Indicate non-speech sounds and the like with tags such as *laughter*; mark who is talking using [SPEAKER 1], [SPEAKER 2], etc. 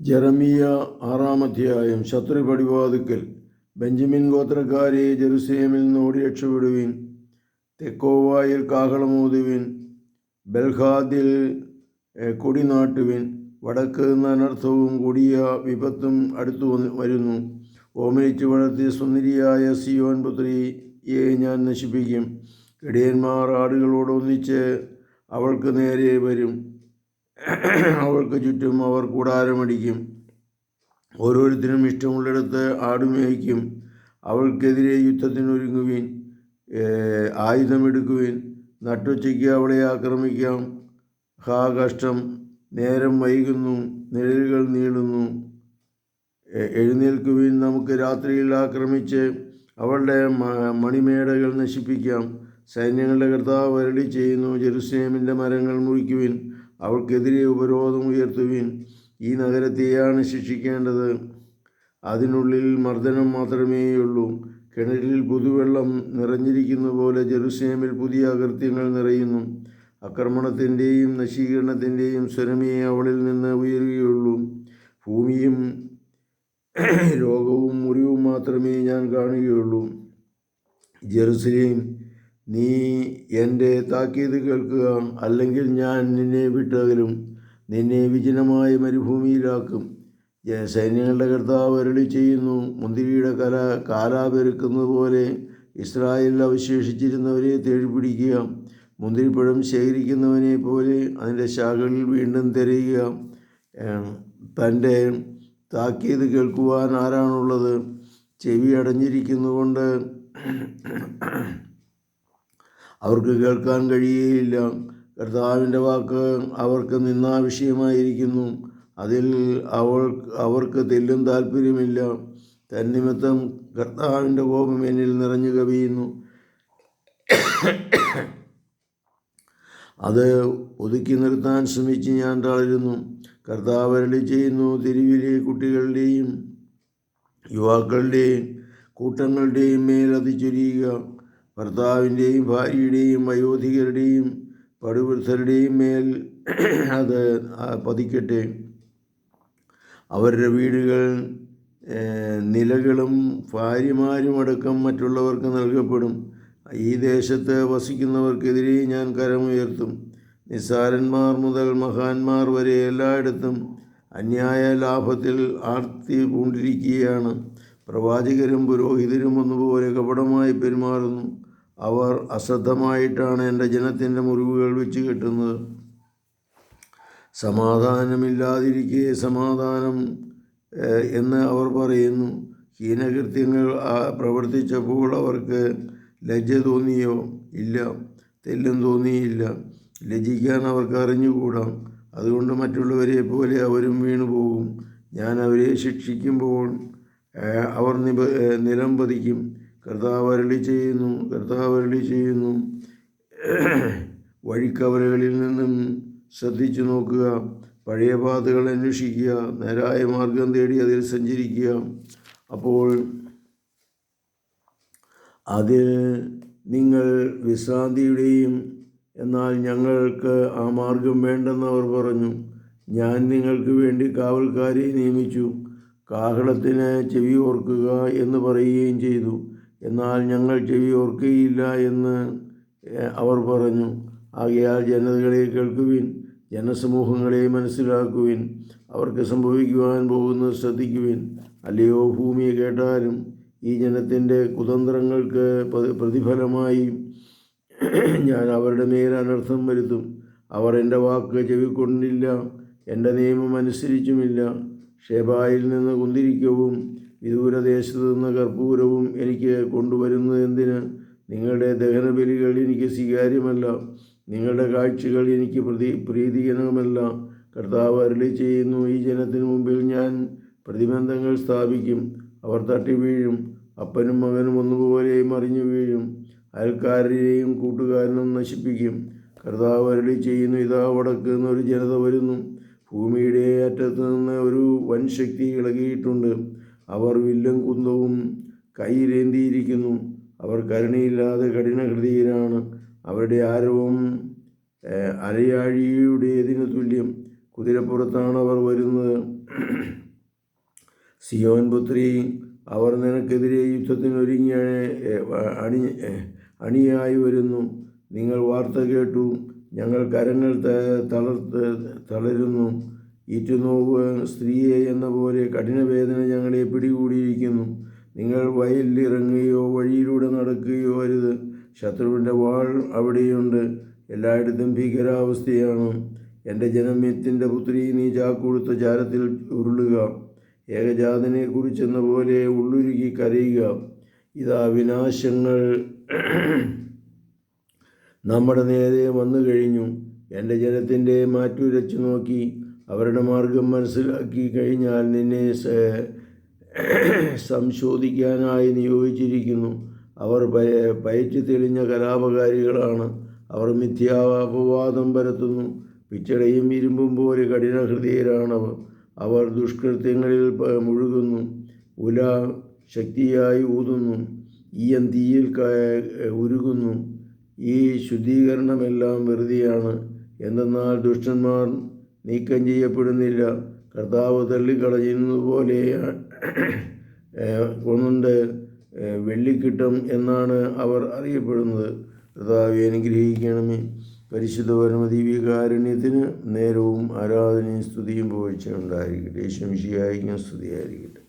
[SPEAKER 1] ജെറമിയ ആറാം അധ്യായം. ശത്രു പടിവാതുക്കൽ. ബെഞ്ചമിൻ ഗോത്രക്കാരെ ജെറുസലേമിൽ നിന്ന് ഓടി രക്ഷപ്പെടുവിൻ തെക്കോവായിൽ കാഹളമോതുവിൻ ബൽഹാദിൽ ഏഹ്, കൊടി നാട്ടുവിൻ വടക്ക് നിന്ന് അനർത്ഥവും കൊടിയ വിപത്തും അടുത്തു വരുന്നു. ഓമനിച്ച് വളർത്തിയ സുന്ദരിയായ സിയോൻ പുത്രിയെ ഞാൻ നശിപ്പിക്കും. ഇടയന്മാർ ആടുകളോട് ഒന്നിച്ച് അവൾക്ക് നേരെ വരും. അവൾക്ക് ചുറ്റും അവർ കൂടാരമടിക്കും. ഓരോരുത്തരും ഇഷ്ടമുള്ളിടത്ത് ആടുമേയ്ക്കും. അവൾക്കെതിരെ യുദ്ധത്തിനൊരുങ്ങുവിൻ ആയുധമെടുക്കുവിൻ. നട്ടുച്ചയ്ക്ക് അവളെ ആക്രമിക്കാം. ഹാ കഷ്ടം. നേരം വൈകുന്നു. നിഴലുകൾ നീളുന്നു. എഴുന്നേൽക്കുവീൻ. നമുക്ക് രാത്രിയിൽ ആക്രമിച്ച് അവളുടെ മണിമേടകൾ നശിപ്പിക്കാം. സൈന്യങ്ങളുടെ കർത്താവ് വരളി ചെയ്യുന്നു. ജെറുസലേമിന്റെ മരങ്ങൾ മുറിക്കുവിൻ. അവൾക്കെതിരെ ഉപരോധം ഉയർത്തുവിൻ. ഈ നഗരത്തെയാണ് ശിക്ഷിക്കേണ്ടത്. അതിനുള്ളിൽ മർദ്ദനം മാത്രമേയുള്ളൂ. കിണറ്റിൽ പുതുവെള്ളം നിറഞ്ഞിരിക്കുന്ന പോലെ ജെറുസലേമിൽ പുതിയ അകൃത്യങ്ങൾ നിറയുന്നു. ആക്രമണത്തിന്റെയും നശീകരണത്തിന്റെയും സ്വരമേ അവളിൽ നിന്ന് ഉയരുകയുള്ളൂ. ഭൂമിയും *clears throat* രോഗവും മുറിവും മാത്രമേ ഞാൻ കാണുകയുള്ളൂ. ജെറുസലേം നീ എന്റെ താക്കീത് കേൾക്കുക അല്ലെങ്കിൽ ഞാൻ നിന്നെ വിട്ടകലും നിന്നെ വിജനമായ മരുഭൂമിയിലാക്കും. സൈന്യങ്ങളുടെ കർത്താവ് അരളി ചെയ്യുന്നു. മുന്തിരിയുടെ കല കാലാ പോലെ ഇസ്രായേലിൽ അവശേഷിച്ചിരുന്നവരെ തേടിപ്പിടിക്കുക മുന്തിരിപ്പഴം ശേഖരിക്കുന്നവനെ പോലെ അതിന്റെ ശാഖകളിൽ വീണ്ടും തിരയുക തന്റെ താക്കീത് കേൾക്കുവാൻ ആരാണുള്ളത്? ചെവി അടഞ്ഞിരിക്കുന്നതുകൊണ്ട് അവർക്ക് കേൾക്കാൻ കഴിയുകയില്ല കർത്താവിന്റെ വാക്ക് അവർക്ക് നിന്നാ വിഷയമായിരിക്കുന്നു അതിൽ അവൾ അവർക്ക് തെല്ലും താല്പര്യമില്ല. തന്നിമിത്തം കർത്താവിന്റെ കോപം എന്നിൽ നിറഞ്ഞു കവിയുന്നു. അത് ഒതുക്കി നിർത്താൻ ശ്രമിച്ച് ഞാൻ തളരുന്നു. കർത്താവ് അരളി ചെയ്യുന്നു തെരുവിലെ കുട്ടികളുടെയും യുവാക്കളുടെയും കൂട്ടങ്ങളുടെയും മേൽ അത് ചൊരിയുക. ഭർത്താവിന്റെയും ഭാര്യയുടെയും വയോധികരുടെയും പടുവൃദ്ധരുടെയും മേൽ അത് പതിക്കട്ടെ. അവരുടെ വീടുകൾ നിലകളും ഭാര്യമാരും അടക്കം മറ്റുള്ളവർക്ക് നൽകപ്പെടും. ഈ ദേശത്ത് വസിക്കുന്നവർക്കെതിരെ ഞാൻ കരമുയർത്തും. നിസ്സാരന്മാർ മുതൽ മഹാന്മാർ വരെ എല്ലായിടത്തും അന്യായ ലാഭത്തിൽ ആർത്തി പൂണ്ടിരിക്കുകയാണ് പ്രവാചകരും പുരോഹിതരും ഒന്നുപോലെ കപടമായി പെരുമാറുന്നു. അവർ അശ്രദ്ധമായിട്ടാണ് എന്റെ ജനത്തിന്റെ മുറിവുകൾ വെച്ച് കെട്ടുന്നത്. സമാധാനമില്ലാതിരിക്കെ സമാധാനം എന്ന് അവർ പറയുന്നു. ഹീനകൃത്യങ്ങൾ പ്രവർത്തിച്ചപ്പോൾ അവർക്ക് ലജ്ജ തോന്നിയോ? ഇല്ല. തെല്ലും തോന്നിയില്ല. ലജ്ജിക്കാൻ അവർക്ക് അറിഞ്ഞുകൂടാ? അതുകൊണ്ട് മറ്റുള്ളവരെ പോലെ അവരും വീണു പോകും ഞാൻ അവരെ ശിക്ഷിക്കുമ്പോൾ അവർ നിലം പതിക്കും. കർത്താവ് അരളി ചെയ്യുന്നു കർത്താവ് അരളി ചെയ്യുന്നു. വഴിക്കവലകളിൽ നിന്നും ശ്രദ്ധിച്ചു നോക്കുക പഴയ പാതകൾ അന്വേഷിക്കുക നേരായ മാർഗം തേടി അതിൽ സഞ്ചരിക്കുക. അപ്പോൾ അതിൽ നിങ്ങൾ വിശ്രാന്തിയുടെയും എന്നാൽ ഞങ്ങൾക്ക് ആ മാർഗം വേണ്ടെന്ന് അവർ പറഞ്ഞു. ഞാൻ നിങ്ങൾക്ക് വേണ്ടി കാവൽക്കാരെ നിയമിച്ചു കാഹളത്തിന് ചെവി ഓർക്കുക എന്ന് പറയുകയും ചെയ്തു. എന്നാൽ ഞങ്ങൾ ചെവി ഓർക്കുകയില്ല എന്ന് അവർ പറഞ്ഞു. ആകയാൽ ജനതകളെ കേൾക്കുവിൻ ജനസമൂഹങ്ങളെ മനസ്സിലാക്കുവിൻ അവർക്ക് സംഭവിക്കുവാൻ പോകുന്നത് ശ്രദ്ധിക്കുവിൻ. അല്ലയോ ഭൂമിയെ കേട്ടാലും ഈ ജനത്തിന്റെ കുതന്ത്രങ്ങൾക്ക് പ്രതിഫലമായി ഞാൻ അവരുടെ മേൽ അനർത്ഥം വരുത്തും. അവർ എന്റെ വാക്ക് ചെവിക്കൊണ്ടില്ല എന്റെ നിയമം അനുസരിച്ചുമില്ല. ഷെബായിൽ നിന്ന് കുന്തിരിക്കവും വിദൂരദേശത്ത് നിന്ന് കർപ്പൂരവും എനിക്ക് കൊണ്ടുവരുന്നത് എന്തിന്? നിങ്ങളുടെ ദഹനബലികൾ എനിക്ക് സ്വീകാര്യമല്ല. നിങ്ങളുടെ കാഴ്ചകൾ എനിക്ക് പ്രതി പ്രീതികരമല്ല. കർത്താവ് അരളി ചെയ്യുന്നു ഈ ജനത്തിന് മുമ്പിൽ ഞാൻ പ്രതിബന്ധങ്ങൾ സ്ഥാപിക്കും. അവർ തട്ടി വീഴും. അപ്പനും മകനും ഒന്നുപോലെ മറിഞ്ഞു വീഴും. അയൽക്കാരനെയും കൂട്ടുകാരനും നശിപ്പിക്കും. കർത്താവ് അരളി ചെയ്യുന്നു ഇതാ വടക്ക് നിന്നൊരു ജനത വരുന്നു. ഭൂമിയുടെ അറ്റത്ത് നിന്ന് ഒരു വൻശക്തി ഇളകിയിട്ടുണ്ട്. അവർ വില്ലും കുന്തവും കൈയിലേന്തിയിരിക്കുന്നു അവർ കരുണയില്ലാതെ കഠിനഹൃദയരാണ് അവരുടെ ആരവം അരയാഴിയുടേതിന് തുല്യം. കുതിരപ്പുറത്താണ് അവർ വരുന്നത്. സിയോൻ പുത്രി അവർ നിനക്കെതിരെ യുദ്ധത്തിനൊരുങ്ങി അണി അണിയായി വരുന്നു. നിങ്ങൾ വാർത്ത കേട്ടു. ഞങ്ങൾ കരങ്ങൾ തളർത്ത് തളരുന്നു. ഈറ്റുനോവ് സ്ത്രീയെ എന്ന പോലെ കഠിനവേദന ഞങ്ങളെ പിടികൂടിയിരിക്കുന്നു. നിങ്ങൾ വയലിലിറങ്ങുകയോ വഴിയിലൂടെ നടക്കുകയോ അരുത്. ശത്രുവിന്റെ വാൾ അവിടെയുണ്ട്. എല്ലായിടത്തും ഭീകരാവസ്ഥയാണ്. എന്റെ ജനമ്യത്തിന്റെ പുത്രി നീ ചാക്കൊടുത്ത ചാരത്തിൽ ഉരുളുക. ഏകജാതനെ കുറിച്ചെന്ന പോലെ ഉള്ളുരുകി കരയുക. ഇതാ വിനാശങ്ങൾ നമ്മുടെ നേരെ വന്നു കഴിഞ്ഞു എന്റെ ജനത്തിന്റെ മാറ്റുരച്ചു നോക്കി. അവരുടെ മാർഗം മനസ്സിലാക്കി കഴിഞ്ഞാൽ നിന്നെ സംശോധിക്കാനായി നിയോഗിച്ചിരിക്കുന്നു. അവർ പയ- പയറ്റി തെളിഞ്ഞ കലാപകാരികളാണ്. അവർ മിഥ്യാപവാദം പരത്തുന്നു. പിച്ചടയും ഇരുമ്പും പോലെ കഠിന ഹൃദയരാണവർ അവർ ദുഷ്കൃത്യങ്ങളിൽ മുഴുകുന്നു. ഉല ശക്തിയായി ഊതുന്നു. ഈയം തീയിൽ ഉരുകുന്നു. ഈ ശുദ്ധീകരണമെല്ലാം വെറുതെയാണ്. എന്തെന്നാൽ ദുഷ്ടന്മാർ നീക്കം ചെയ്യപ്പെടുന്നില്ല. കർത്താവ് തള്ളിക്കളയുന്നതുപോലെ കൊന്നുണ്ട്. വെള്ളിക്കിട്ടം എന്നാണ് അവർ അറിയപ്പെടുന്നത്. കർത്താവ് അനുഗ്രഹിക്കണമേ. പരിശുദ്ധ പരമദിവ്യകാരുണ്യത്തിന് നേരവും ആരാധനയും സ്തുതിയും പോയിച്ചുണ്ടായിരിക്കട്ടെ ശംശിയായിരിക്കും സ്തുതിയായിരിക്കട്ടെ.